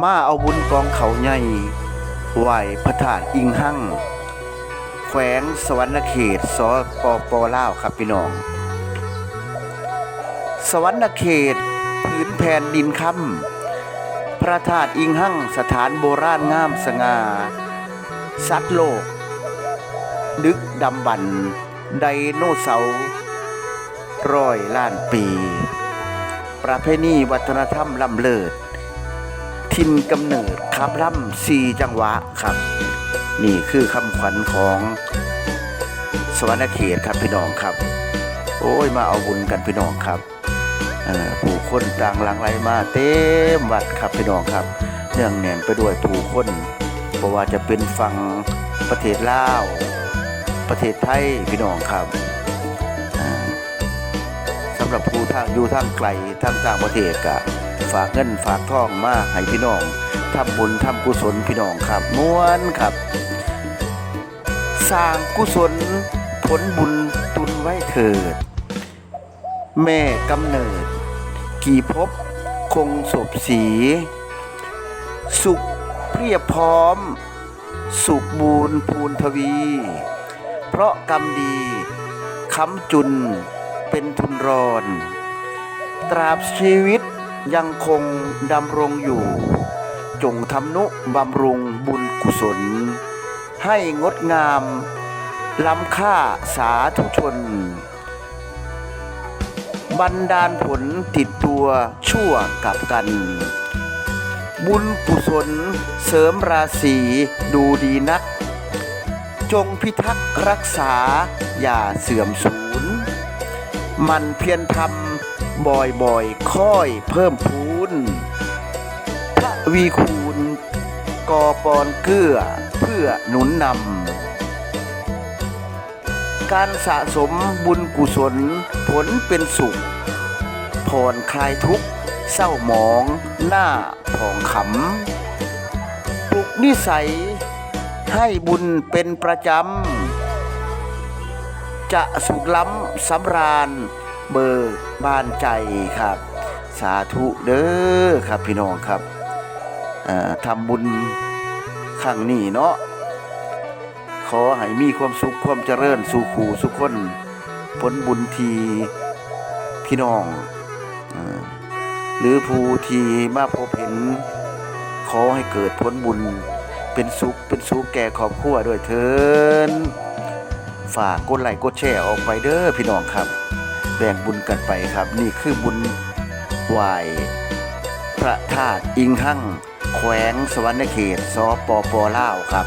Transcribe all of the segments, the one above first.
มาเอาบุญกองเขาใหญ่ไหวพระธาตุอิงหั่งแขวงสวรรณเขตสปปลาวครับพี่น้อง สวรรณเขตผืนแผ่นดินคำพระธาตุอิงหั่งสถานโบราณงามสง่าสัตว์โลก ดึกดำบรรไดโนเสาร์ร้อยล้านปี ประเพณีวัฒนธรรมล้ำเลิศ ทินกำเนิดครับล่ำสีจังหวะครับ นี่คือคำขวัญของสวรรณเขตครับพี่น้องครับ โอ้ยมาเอาบุญกันพี่น้องครับผู้คนต่างหลังไหลมาเต็มวัดครับพี่น้องครับเนื่องแน่นไปด้วยผู้คนเพราะว่าจะเป็นฝั่งประเทศลาว ประเทศไทยพี่น้องครับ หรับผู้ทางอยู่ทางไกลทางต่างประเทศก็ฝากเงินฝากทองมาให้พี่น้องทำบุญทำกุศลพี่น้องครับม้วนครับ สร้างกุศลผลบุญตุนไว้เถิด แม่กำเนิด กี่ภพคงศพสี สุขเพียบพร้อม สุขบูรณ์พูนทวี เพราะกรรมดีค้ำจุน เป็นทุนรอน ตราบชีวิตยังคงดำรงอยู่ จงทำนุบำรุงบุญกุศล ให้งดงาม ล้ำค่าสาธุชนบันดาลผลติดตัวชั่วกับกัน บุญกุศลเสริมราศีดูดีนัก จงพิทักษ์รักษาอย่าเสื่อมสูญ มันเพียรทำบ่อยๆ ค่อยเพิ่มพูนพระวีคูณกอปอนเกื้อเพื่อหนุนนำ การสะสมบุญกุศลผลเป็นสุข ผ่อนคลายทุกข์เศร้าหมองหน้าผ่องขำปลุกนิสัยให้บุญเป็นประจำ จะสุขล้ำสำราญ เบิกบานใจครับ สาธุเด้อครับพี่น้องครับทำบุญครั้งนี้เนาะขอให้มีความสุขความเจริญสู่ขู่สุขคนผลบุญทีพี่น้องอหรือผู้ที่มาพบเห็น ขอให้เกิดผลบุญเป็นสุขเป็นสุขแก่ครอบครัวด้วยเถินฝากกดไลค์กดแชร์ออกไปเด้อพี่น้องครับ บ่งบุญกันไปครับ นี่คือบุญไหวพระธาตุอิงหั่งแขวงสวรรณเขตสปปล่าวครับ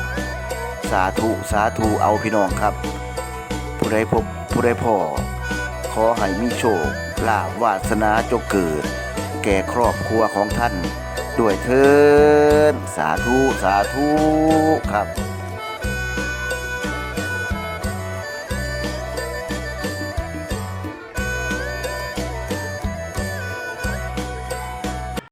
สาธุสาธุเอาพี่น้องครับ ผู้ใดพบผู้ใดพ่อขอให้มีโชคลาภวาสนาจงเกิด แก่ครอบครัวของท่าน ด้วยเถินสาธุ สาธุครับ